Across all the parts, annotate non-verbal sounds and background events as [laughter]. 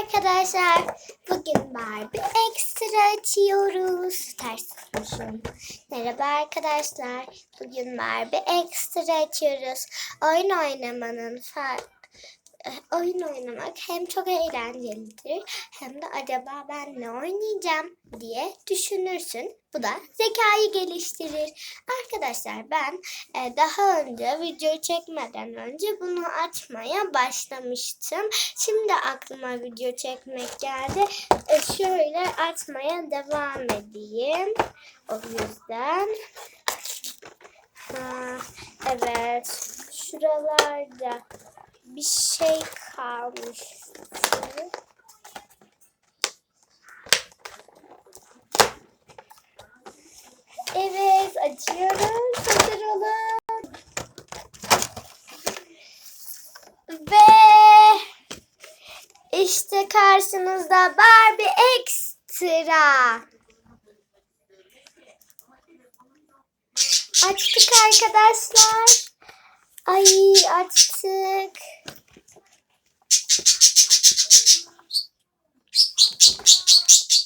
arkadaşlar. Bugün Barbie Extra açıyoruz. Ters tutmuşum. Merhaba arkadaşlar. Bugün Barbie Extra açıyoruz. Oyun oynamanın fark eh, oyun oynamak hem çok eğlencelidir hem de acaba ben ne oynayacağım diye düşünürsün. Bu da zekayı geliştirir. Arkadaşlar ben e, daha önce video çekmeden önce bunu açmaya başlamıştım. Şimdi aklıma video çekmek geldi. E, şöyle açmaya devam edeyim. O yüzden ha, evet şuralarda bir şey kalmıştı. Evet açıyoruz. Hazır olun. Ve işte karşınızda Barbie Extra. Açtık arkadaşlar. Ay açtık.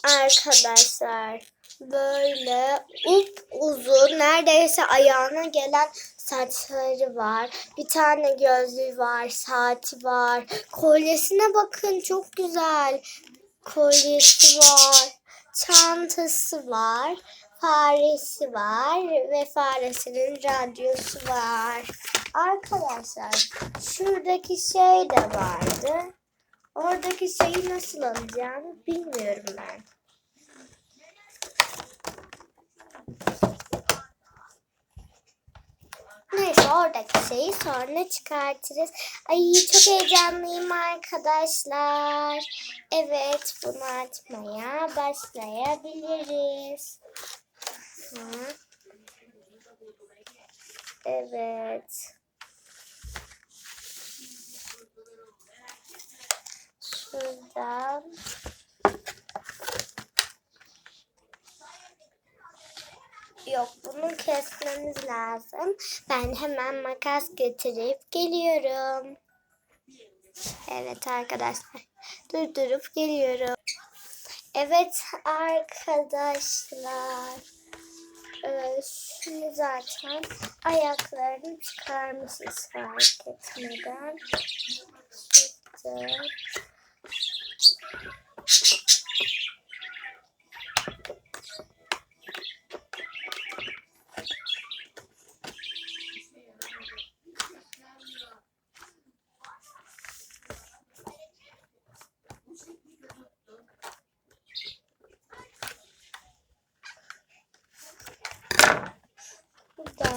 Arkadaşlar böyle up uzun neredeyse ayağına gelen saçları var. Bir tane gözlüğü var, saati var. Kolyesine bakın çok güzel. Kolyesi var. Çantası var. Faresi var ve faresinin radyosu var. Arkadaşlar şuradaki şey de vardı. Oradaki şeyi nasıl alacağımı bilmiyorum ben. Neyse oradaki şeyi sonra çıkartırız. Ay çok heyecanlıyım arkadaşlar. Evet bunu açmaya başlayabiliriz. Hı. Evet. Şuradan. Yok bunu kesmemiz lazım. Ben hemen makas getirip geliyorum. Evet arkadaşlar. Durdurup geliyorum. Evet arkadaşlar. Ee, şimdi zaten ayaklarını çıkarmışız fark etmeden. Şurada.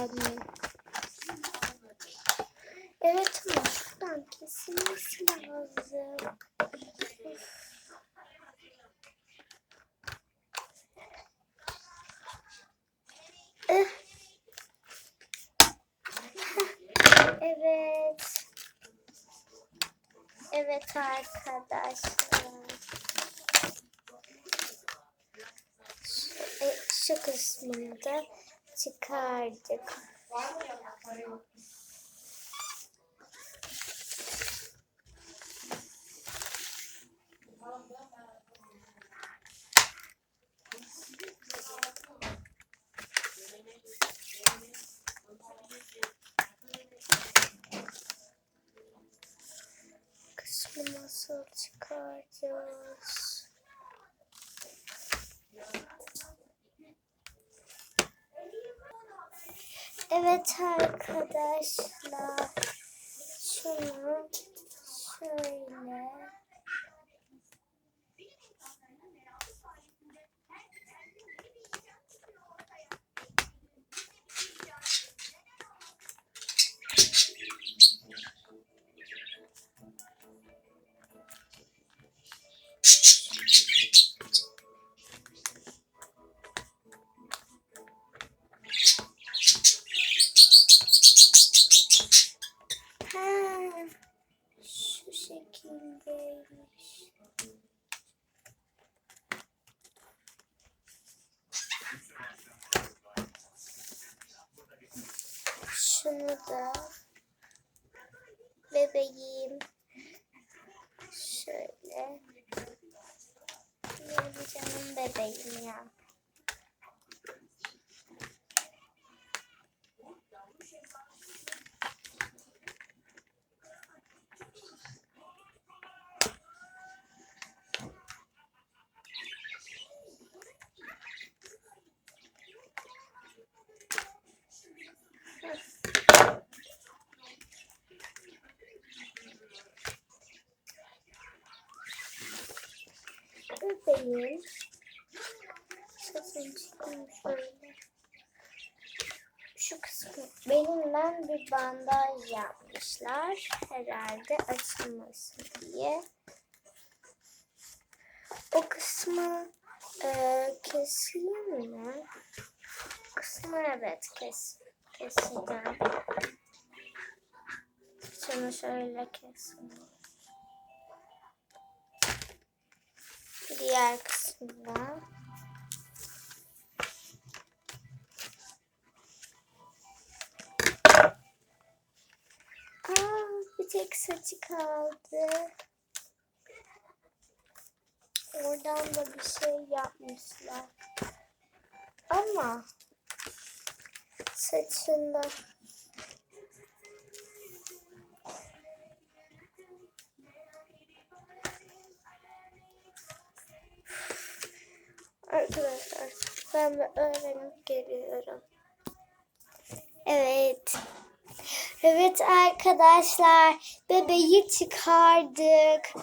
Mı? Evet ama şuradan kesilmesi lazım. Eh. [laughs] Evet. Evet arkadaşlar. Şu, e, şu kısmını da çıkardık. Nasıl çıkaracağız? Evet arkadaşlar. Şunu şöyle. Şunu da bebeğim şöyle. Benim canım bebeğim ya. Bebeğim. Sesini çıkayım şöyle. Şu kısmı belimden bir bandaj yapmışlar. Herhalde açılmasın diye. O kısmı e, keseyim mi? Kısmı evet kes, keseceğim. Şunu şöyle keseyim. Diğer kısmına. Aa, bir tek saçı kaldı. Oradan da bir şey yapmışlar. Ama saçında Arkadaşlar ben de öğrenip geliyorum. Evet. Evet arkadaşlar bebeği çıkardık.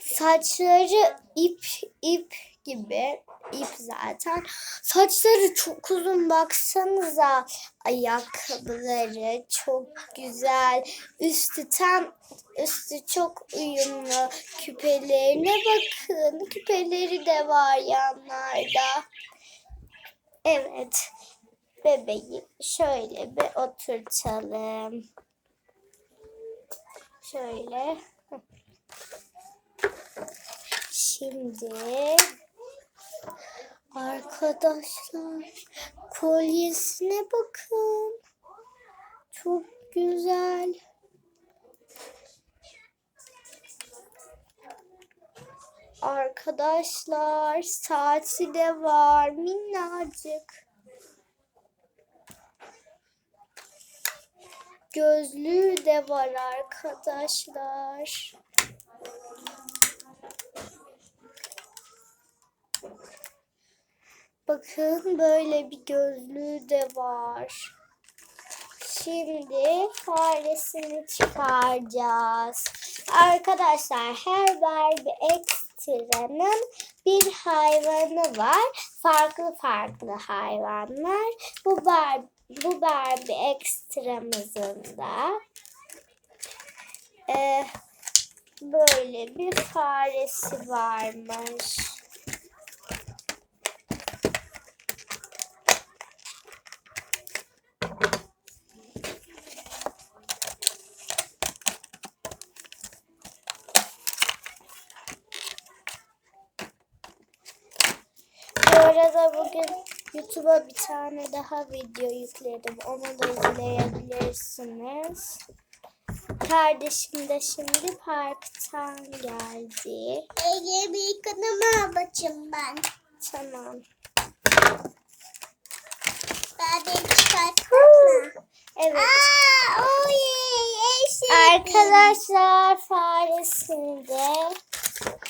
Saçları ip ip gibi ip zaten. Saçları çok uzun baksanıza. Ayakkabıları çok güzel. Üstü tam üstü çok uyumlu. Küpelerine bakın. Küpeleri de var yanlarda. Evet. Bebeği şöyle bir oturtalım. Şöyle. Şimdi arkadaşlar kolyesine bakın. Çok güzel. Arkadaşlar saati de var minnacık. Gözlüğü de var arkadaşlar. Bakın böyle bir gözlüğü de var. Şimdi faresini çıkaracağız. Arkadaşlar her Barbie Extra'nın bir hayvanı var. Farklı farklı hayvanlar. Bu Barbie, bu Barbie Extra'mızın da e, böyle bir faresi varmış. Bu arada bugün YouTube'a bir tane daha video yükledim. Onu da izleyebilirsiniz. Kardeşim de şimdi parktan geldi. Ege bir kanıma bakayım ben. Tamam. Ben de çıkartma. Evet. Aa, oy. Arkadaşlar faresini de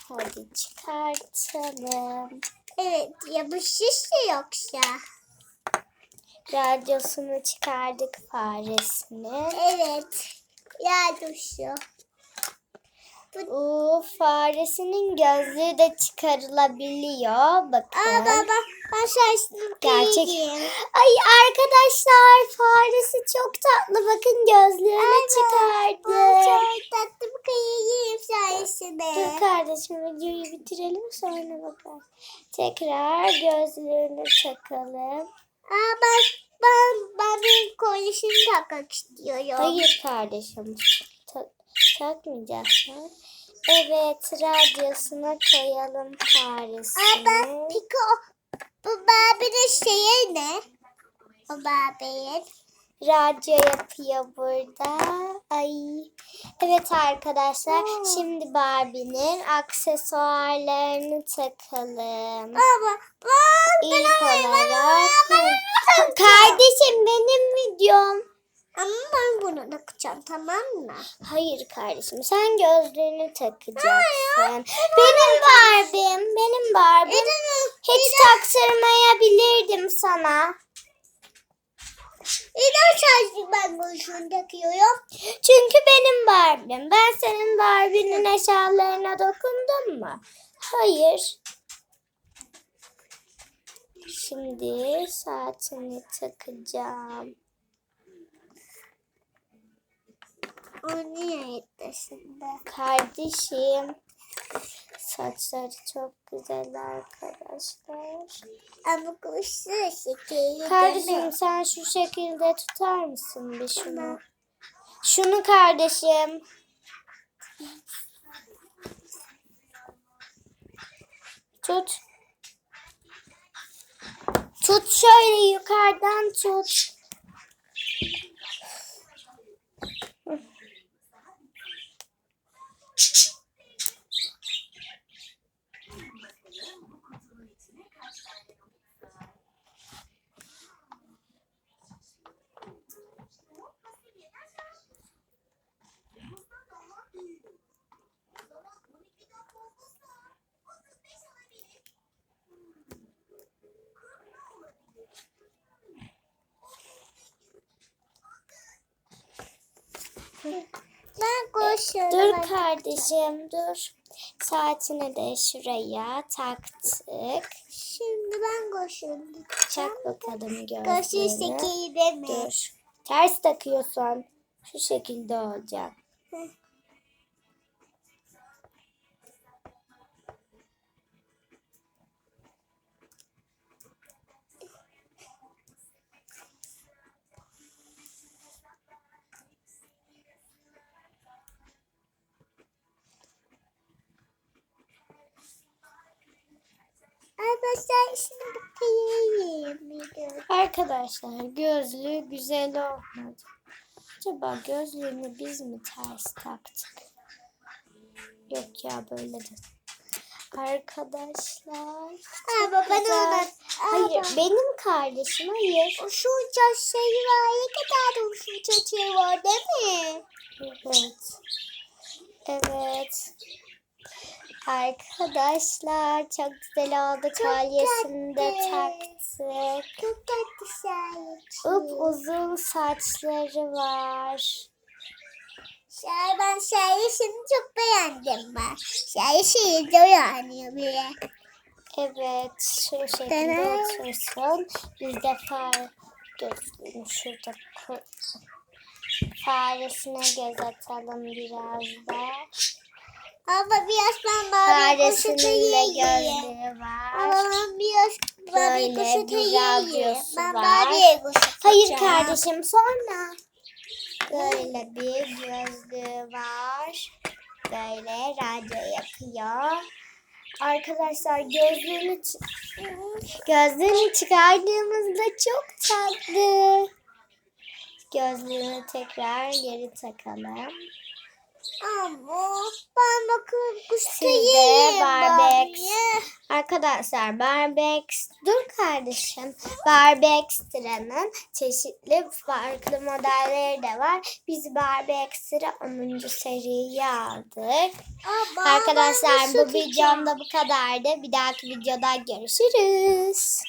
hadi çıkartalım. Evet, yapışış mı yoksa? Radyosunu çıkardık faresini. Evet, yardım Oo, faresinin gözlüğü de çıkarılabiliyor. Bakın. Aa baba, ben şaştım. Gerçek. Ay arkadaşlar faresi çok tatlı. Bakın gözlüğünü Aa, çıkardı. çok tatlı bir kıyayım sayesinde. Dur kardeşim videoyu bitirelim sonra bakalım. Tekrar gözlüğünü takalım. Aa ben, ben, ben bir kolyesini takmak istiyorum. Hayır kardeşim. Ta- takmayacaksın. Evet radyosuna koyalım faresini. Aa ben peki o, bu Barbie'nin şeyi ne? O Barbie'nin. radyo yapıyor burada. Ay. Evet arkadaşlar şimdi Barbie'nin aksesuarlarını takalım. Baba bak. İlk olarak kardeşim benim videom. Ama ben takacağım tamam mı? Hayır kardeşim sen gözlüğünü takacaksın. Benim Barbie'm benim Barbie'm. Hiç taktırmayabilirdim sana. Neden sadece ben şunu takıyorum? Çünkü benim Barbie'm. Ben senin Barbie'nin eşyalarına dokundum mu? Hayır. Şimdi saatini takacağım. Niye etmesinde? Kardeşim. Saçları çok güzel arkadaşlar. Ama kuşu şekeri Kardeşim sen şu şekilde tutar mısın bir şunu? Şunu kardeşim. Tut. Tut şöyle yukarıdan tut. Ben koşuyorum. Dur kardeşim dur. Saatini de şuraya taktık. Şimdi ben koşuyorum. Çak bakalım Koşu gözlüğünü. şekeri deme. Dur. Ters takıyorsan şu şekilde olacak. Arkadaşlar şimdi bakayım. Arkadaşlar gözlüğü güzel olmadı. Acaba gözlüğünü biz mi ters taktık? Yok ya böyle de. Arkadaşlar. Aa baba ne güzel. olur. Hayır benim kardeşim hayır. Şu çaçları var. Ne kadar da şu çaçları var değil mi? Evet. Evet. Arkadaşlar çok güzel oldu. Kolyesini de tatlı. taktık. Çok tatlı şahit. Up uzun saçları var. Şahit ben şahitini çok beğendim ben. Şahit şehirde yani bile. Evet şu şekilde otursun. Biz de fare gözlüğünü şurada. Faresine göz atalım biraz da. Ama biraz ben Faresinin kuşu de yiyeyim. Ama var. ben biraz Böyle kuşu bir yiyeyim. Ben var. Barbie kuşu Hayır kardeşim sonra. Böyle bir gözlüğü var. Böyle radyo yapıyor. Arkadaşlar gözlüğünü gözlüğünü çıkardığımızda çok tatlı. Gözlüğünü tekrar geri takalım. Ama ben bakın yiyeyim. Arkadaşlar Barbie Ex- dur kardeşim. Barbie Extra'nın çeşitli farklı modelleri de var. Biz Barbie Extra 10. seriyi aldık. Ben Arkadaşlar bu videomda bu kadardı. Bir dahaki videoda görüşürüz.